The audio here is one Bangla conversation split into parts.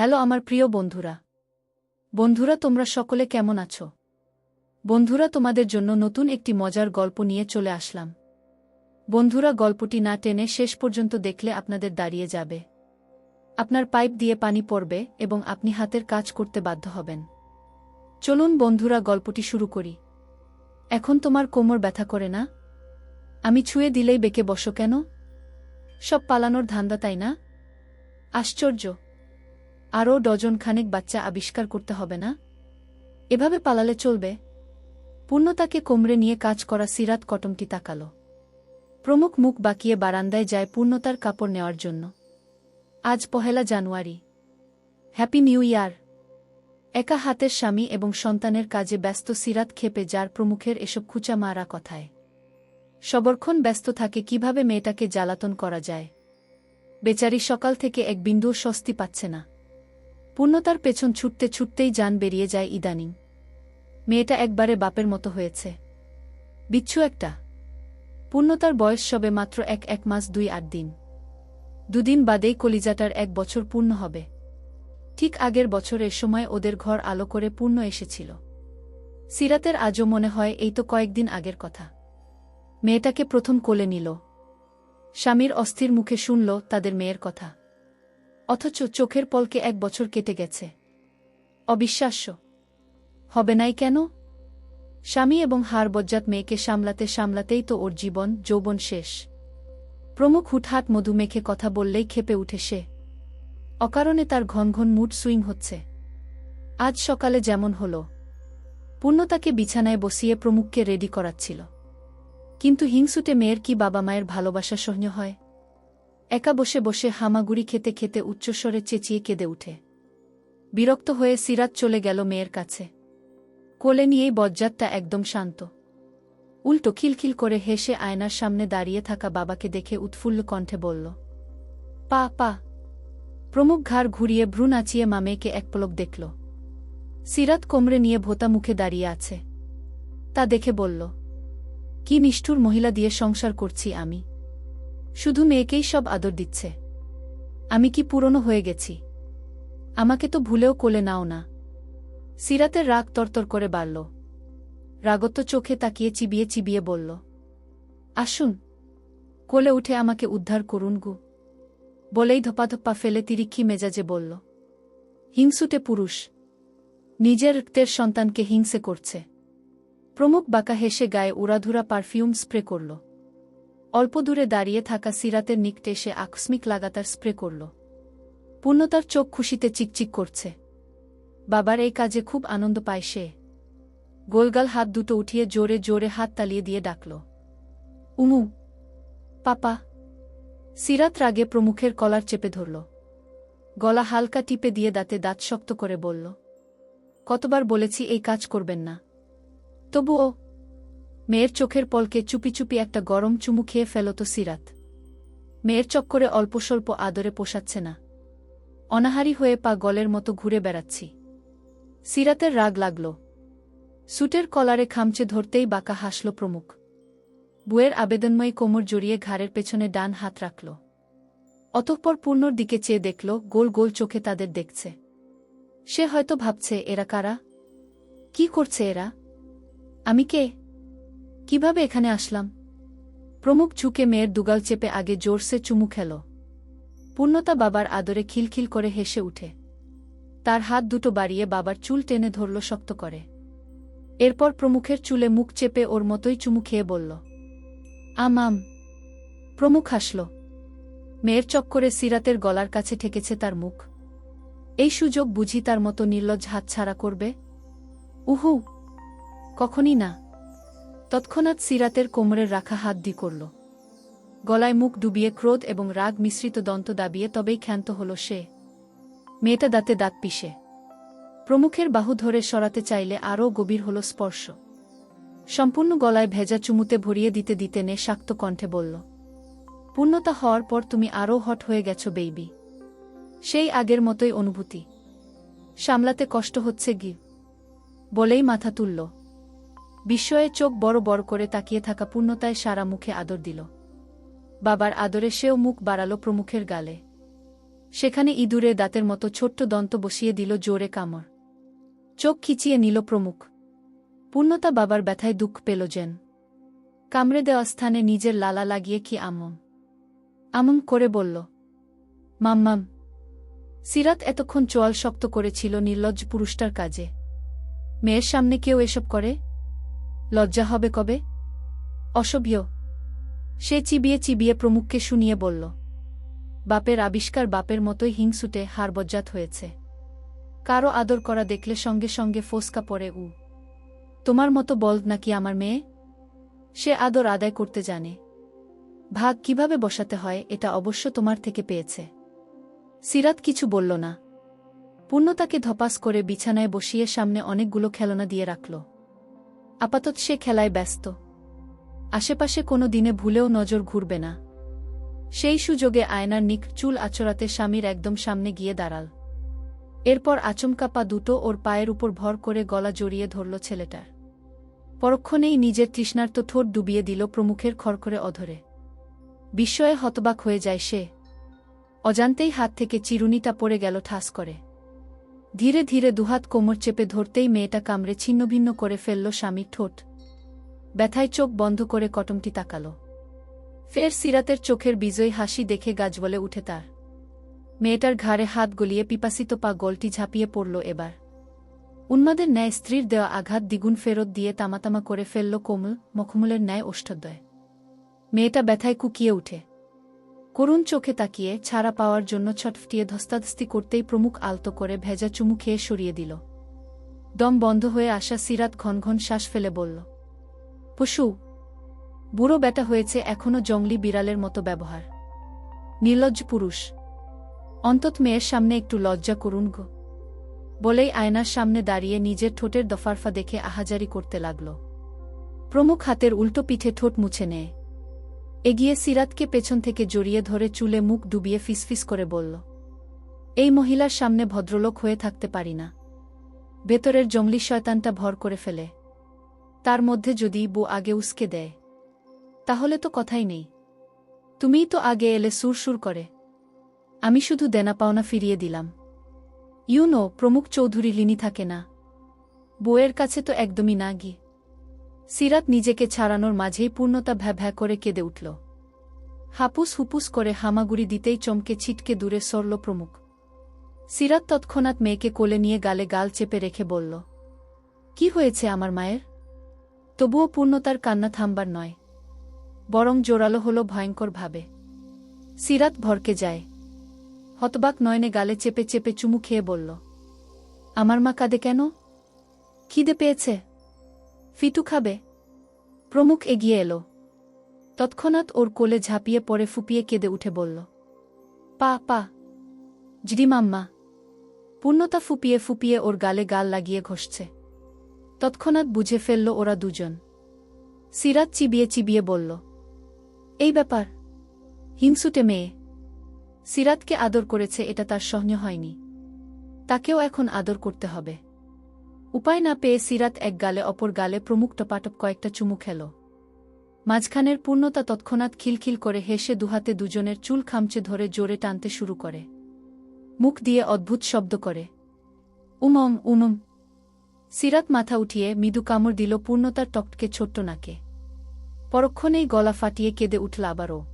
হ্যালো আমার প্রিয় বন্ধুরা। বন্ধুরা, তোমরা সকলে কেমন আছো? বন্ধুরা, তোমাদের জন্য নতুন একটি মজার গল্প নিয়ে চলে আসলাম। বন্ধুরা, গল্পটি না টেনে শেষ পর্যন্ত দেখলে আপনাদের দাঁড়িয়ে যাবে। আপনার পাইপ দিয়ে পানি পড়বে এবং আপনি হাতের কাজ করতে বাধ্য হবেন। চলুন বন্ধুরা, গল্পটি শুরু করি। এখন তোমার কোমর ব্যথা করে না? আমি ছুঁয়ে দিলেই বেঁকে বসো কেন? সব পালানোর ধান্দা তাই না? আশ্চর্য! আরও ডজনখানেক বাচ্চা আবিষ্কার করতে হবে না? এভাবে পালালে চলবে। পূর্ণতাকে কোমরে নিয়ে কাজ করা সিরাত কটমটি তাকাল। প্রমুখ মুখ বাকিয়ে বারান্দায় যায় পূর্ণতার কাপড় নেওয়ার জন্য। আজ পহেলা জানুয়ারি। Happy new year. একা হাতের স্বামী এবং সন্তানের কাজে ব্যস্ত সিরাত খেপে যার প্রমুখের এসব খুচা মারা কথায়। সবরক্ষণ ব্যস্ত থাকে কীভাবে মেয়েটাকে জ্বালাতন করা যায়। বেচারি সকাল থেকে এক বিন্দুর স্বস্তি পাচ্ছে না। পূর্ণতার পেছন ছুটতে ছুটতেই যান বেরিয়ে যায় ইদানিং। মেয়েটা একবারে বাপের মতো হয়েছে। বিচ্ছু একটা। পূর্ণতার বয়স সবে মাত্র এক এক মাস দুই আট দিন। দুদিন বাদেই কলিজাটার এক বছর পূর্ণ হবে। ঠিক আগের বছরের সময় ওদের ঘর আলো করে পূর্ণ এসেছিল। সিরাতের আজও মনে হয় এই তো কয়েকদিন আগের কথা। মেয়েটাকে প্রথম কোলে নিল। স্বামীর অস্থির মুখে শুনল তাদের মেয়ের কথা। অথচ চোখের পলকে এক বছর কেটে গেছে। অবিশ্বাস্য। হবে নাই কেন? স্বামী এবং হার বজ্জাত মেয়েকে সামলাতে সামলাতেই তো ওর জীবন, যৌবন শেষ। প্রমুখ হুটহাট মধু মেখে কথা বললেই খেপে উঠে সে। অকারণে তার ঘন ঘন মুড সুইং হচ্ছে। আজ সকালে যেমন হল। পূর্ণতাকে বিছানায় বসিয়ে প্রমুখকে রেডি করাচ্ছিল। কিন্তু হিংসুটে মেয়ের কি বাবা মায়ের ভালোবাসা সহ্য হয়? একা বসে বসে হামাগুড়ি খেতে খেতে উচ্চস্বরে চেঁচিয়ে কেঁদে উঠে। বিরক্ত হয়ে সিরাত চলে গেল মেয়ের কাছে। কোলে নিয়েই বজ্জাতটা একদম শান্ত। উল্টো খিলখিল করে হেসে আয়নার সামনে দাঁড়িয়ে থাকা বাবাকে দেখে উৎফুল্ল কণ্ঠে বলল, পা পা। প্রমুখ ঘাড় ঘুরিয়ে ভ্রু নাচিয়ে মামেকে এক পলক দেখল। সিরাত কোমরে নিয়ে ভোতা মুখে দাঁড়িয়ে আছে। তা দেখে বলল, কি নিষ্ঠুর মহিলা দিয়ে সংসার করছি আমি। শুধু মেয়েকেই সব আদর দিচ্ছে। আমি কি পুরনো হয়ে গেছি? আমাকে তো ভুলেও কোলে নাও না। সিরাতের রাগ তরতর করে বাড়ল। রাগত চোখে তাকিয়ে চিবিয়ে চিবিয়ে বলল, আসুন, কোলে উঠে আমাকে উদ্ধার করুন গু। বলেই ধপাধপ্পা ফেলে তিরিক্ষি মেজাজে বলল, হিংসুটে পুরুষ, নিজের রক্তের সন্তানকে হিংসে করছে। প্রমুখ বাঁকা হেসে গায়ে উড়াধুরা পারফিউম স্প্রে করল। অল্প দূরে দাঁড়িয়ে থাকা সিরাতের নিকটে সে আকস্মিক লাগাতার স্প্রে করল। পূর্ণতার চোখ খুশিতে চিকচিক করছে। বাবার এই কাজে খুব আনন্দ পায় সে। গোলগাল হাত দুটো উঠিয়ে জোরে জোরে হাত তালিয়ে দিয়ে ডাকল। উমু, পাপা। সিরাত রাগে প্রমুখের কলার চেপে ধরল। গলা হালকা টিপে দিয়ে দাঁতে দাঁত শক্ত করে বলল, কতবার বলেছি এই কাজ করবেন না। তবুও মেয়ের চোখের পলকে চুপি চুপি একটা গরম চুমু খেয়ে ফেলত সিরাত। মেয়ের চক্করে অল্প স্বল্প আদরে পোষাচ্ছে না। অনাহারি হয়ে পা গলের মতো ঘুরে বেড়াচ্ছি। সিরাতের রাগ লাগল। সুটের কলারে খামচে ধরতেই বাঁকা হাসল প্রমুখ। বুয়ের আবেদনময়ী কোমর জড়িয়ে ঘাড়ের পেছনে ডান হাত রাখল। অতঃপর পূর্ণর দিকে চেয়ে দেখল, গোল গোল চোখে তাদের দেখছে। সে হয়তো ভাবছে, এরা কারা? কি করছে এরা? আমি কে? কীভাবে এখানে আসলাম? প্রমুখ ঝুঁকে মেয়ের দুগাল চেপে আগে জোরসে চুমু খেল। পূর্ণতা বাবার আদরে খিলখিল করে হেসে উঠে। তার হাত দুটো বাড়িয়ে বাবার চুল টেনে ধরল শক্ত করে। এরপর প্রমুখের চুলে মুখ চেপে ওর মতোই চুমু খেয়ে বলল, আম আম। প্রমুখ হাসল। মেয়ের চক্করে সিরাতের গলার কাছে ঠেকেছে তার মুখ। এই সুযোগ বুঝি তার মতো নির্লজ্জ হাতছাড়া করবে? উহু, কখনই না। তৎক্ষণাৎ সিরাতের কোমরের রাখা হাত দি করল। গলায় মুখ ডুবিয়ে ক্রোধ এবং রাগ মিশ্রিত দন্ত দাবিয়ে তবেই ক্ষান্ত হল সে। মেয়েটা দাঁতে দাঁত পিষে। প্রমুখের বাহু ধরে সরাতে চাইলে আরও গভীর হল স্পর্শ। সম্পূর্ণ গলায় ভেজা চুমুতে ভরিয়ে দিতে দিতে নে শাক্ত কণ্ঠে বলল, পূর্ণতা হওয়ার পর তুমি আরও হট হয়ে গেছ, বেইবি। সেই আগের মতোই অনুভূতি। সামলাতে কষ্ট হচ্ছে গি বলেই মাথা তুলল। বিস্ময়ে চোখ বড় বড় করে তাকিয়ে থাকা পূর্ণতায় সারা মুখে আদর দিল। বাবার আদরে সেও মুখ বাড়াল প্রমুখের গালে। সেখানে ইঁদুরে দাঁতের মতো ছোট্ট দন্ত বসিয়ে দিল জোরে কামড়। চোখ খিচিয়ে নিল প্রমুখ। পূর্ণতা বাবার ব্যথায় দুঃখ পেল যেন। কামড়ে দেওয়া স্থানে নিজের লালা লাগিয়ে কি আমম। আমম করে বলল মাম্মাম সিরাত এতক্ষণ চোয়াল শক্ত করেছিল নির্লজ্জ পুরুষটার কাজে। মেয়ের সামনে কেউ এসব করে? লজ্জা হবে কবে? অসভ্য। সে চিবিয়ে চিবিয়ে প্রমুখকে শুনিয়ে বলল, বাপের আবিষ্কার বাপের মতোই হিংসুটে হারবজ্জাত হয়েছে। কারও আদর করা দেখলে সঙ্গে সঙ্গে ফোসকা পড়ে, উ, তোমার মতো বল নাকি আমার মেয়ে? সে আদর আদায় করতে জানে। ভাগ কীভাবে বসাতে হয় এটা অবশ্য তোমার থেকে পেয়েছে। সিরাত কিছু বলল না। পূর্ণতাকে ধপাস করে বিছানায় বসিয়ে সামনে অনেকগুলো খেলনা দিয়ে রাখল। আপাতত সে খেলায় ব্যস্ত। আশেপাশে কোনো দিনে ভুলেও নজর ঘুরবে না। সেই সুযোগে আয়নার নিক চুল আচরাতে স্বামীর একদম সামনে গিয়ে দাঁড়াল। এরপর আচমকা পা দুটো ওর পায়ের উপর ভর করে গলা জড়িয়ে ধরল ছেলেটার। পরক্ষণেই নিজের তৃষ্ণার্ত ঠোঁট ডুবিয়ে দিল প্রমুখের খড়খড়ে অধরে। বিস্ময়ে হতবাক হয়ে যায় সে। অজান্তেই হাত থেকে চিরুনিটা পড়ে গেল ঠাস করে। ধীরে ধীরে দুহাত কোমর চেপে ধরতেই মেয়েটা কামড়ে ছিন্নভিন্ন করে ফেলল স্বামীর ঠোঁট। ব্যথায় চোখ বন্ধ করে কটমটি তাকাল। ফের সিরাতের চোখের বিজয়ী হাসি দেখে গাছ বলে উঠে তার। মেয়েটার ঘাড়ে হাত গলিয়ে পিপাসিত পা গলটি ঝাঁপিয়ে পড়ল এবার। উন্মাদের ন্যায় স্ত্রীর দেওয়া আঘাত দ্বিগুণ ফেরত দিয়ে তামাতামা করে ফেলল কোমল, মখমুলের ন্যায় ওষ্ঠদ্বয়। মেয়েটা ব্যথায় কুকিয়ে উঠে। করুণ চোখে তাকিয়ে ছাড়া পাওয়ার জন্য ছটফটিয়ে ধস্তাধস্তি করতেই প্রমুখ আলতো করে ভেজা চুমু খেয়ে সরিয়ে দিল। দম বন্ধ হয়ে আসা সিরাত ঘন ঘন শ্বাস ফেলে বলল, পশু, বুড়ো বেটা হয়েছে এখনও জঙ্গলি বিড়ালের মতো ব্যবহার। নির্লজ্জ পুরুষ। অন্তত মেয়ের সামনে একটু লজ্জা করুন গো। বলেই আয়নার সামনে দাঁড়িয়ে নিজের ঠোঁটের দফারফা দেখে আহাজারি করতে লাগল। প্রমুখ হাতের উল্টো পিঠে ঠোঁট মুছে নেয়। এগিয়ে সিরাতকে পেছন থেকে জড়িয়ে ধরে চুলে মুখ ডুবিয়ে ফিসফিস করে বলল, এই মহিলার সামনে ভদ্রলোক হয়ে থাকতে পারি না। ভেতরের জঙ্গলি শয়তানটা ভর করে ফেলে। তার মধ্যে যদি বউ আগে উস্কে দেয়, তাহলে তো কথাই নেই। তুমিই তো আগে এলে সুরসুর করে। আমি শুধু দেনা পাওনা ফিরিয়ে দিলাম। ইউনো, প্রমুখ চৌধুরী লিনি থাকে না। বউয়ের কাছে তো একদমই না গি সিরাত নিজেকে ছাড়ানোর মাঝেই পূর্ণতা ভ্যা ভ্যা করে কেঁদে উঠল। হাপুস হুপুস করে হামাগুড়ি দিতেই চমকে ছিটকে দূরে সরল প্রমুখ। সিরাত তৎক্ষণাৎ মেয়েকে কোলে নিয়ে গালে গাল চেপে রেখে বলল, কি হয়েছে আমার মায়ের? তবুও পূর্ণতার কান্না থামবার নয়। বরং জোরালো হল ভয়ঙ্করভাবে সিরাত ভরকে যায়। হতবাক নয়নে গালে চেপে চেপে চুমু খেয়ে বলল, আমার মা কাঁদে কেন? খিদে পেয়েছে? ফিটু খাবে? প্রমুখ এগিয়ে এলো। তৎক্ষণাৎ ওর কোলে ঝাঁপিয়ে পড়ে ফুপিয়ে কেঁদে উঠে বলল, পা পা। জিডি মাম্মা পূর্ণতা ফুপিয়ে ফুপিয়ে ওর গালে গাল লাগিয়ে ঘষছে। তৎক্ষণাৎ বুঝে ফেলল ওরা দুজন। সিরাত চিবিয়ে চিবিয়ে বলল, এই ব্যাপার, হিংসুটে মেয়ে। সিরাতকে আদর করেছে, এটা তার সহ্য হয়নি। তাকেও এখন আদর করতে হবে। উপায় না পেয়ে সিরাত এক গালে অপর গালে প্রমুখ টপাটপ কয়েকটা চুমু খেল। মাঝখানের পূর্ণতা তৎক্ষণাৎ খিলখিল করে হেসে দুহাতে দুজনের চুল খামচে ধরে জোরে টানতে শুরু করে। মুখ দিয়ে অদ্ভুত শব্দ করে। উমম উমম। সিরাত মাথা উঠিয়ে মৃদু কামড় দিল পূর্ণতার টকটকে ছোট্ট নাকে। পরক্ষণেই গলা ফাটিয়ে কেঁদে উঠল আবারও।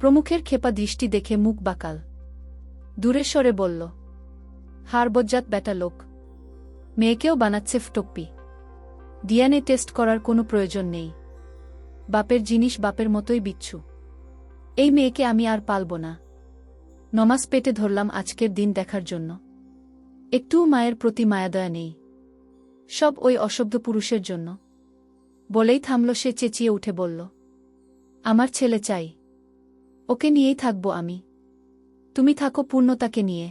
প্রমুখের খেপা দৃষ্টি দেখে মুখ বাকাল। দূরে সরে বলল হারবজ্জাত বেটা লোক। মেয়েকেও বানাচ্ছে ফটকপি। ডিএনএ টেস্ট করার কোনো প্রয়োজন নেই। বাপের জিনিস বাপের মতোই বিচ্ছু। এই মেয়েকে আমি আর পালব না। নমাজ পেটে ধরলাম আজকের দিন দেখার জন্য। একটুও মায়ের প্রতি মায়াদয়া নেই। সব ওই অশব্দ পুরুষের জন্য। বলেই থামল সে চেঁচিয়ে উঠে বলল, আমার ছেলে চাই। ওকে নিয়েই থাকব আমি। তুমি থাকো পূর্ণতাকে নিয়ে।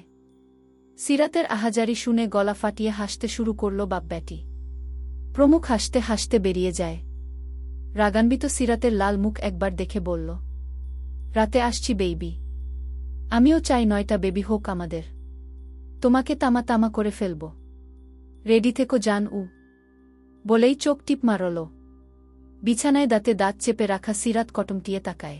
সিরাতের আহাজারি শুনে গলা ফাটিয়ে হাসতে শুরু করল বাপ ব্যাটি প্রমুখ হাসতে হাসতে বেরিয়ে যায়। রাগান্বিত সিরাতের লাল মুখ একবার দেখে বলল, রাতে আসছি বেইবি। আমিও চাই নয়টা বেবি হোক আমাদের। তোমাকে তামা তামা করে ফেলব। রেডি থেকো জান উ। বলেই চোখ টিপ মারল। বিছানায় দাঁতে দাঁত চেপে রাখা সিরাত কটমটিয়ে তাকায়।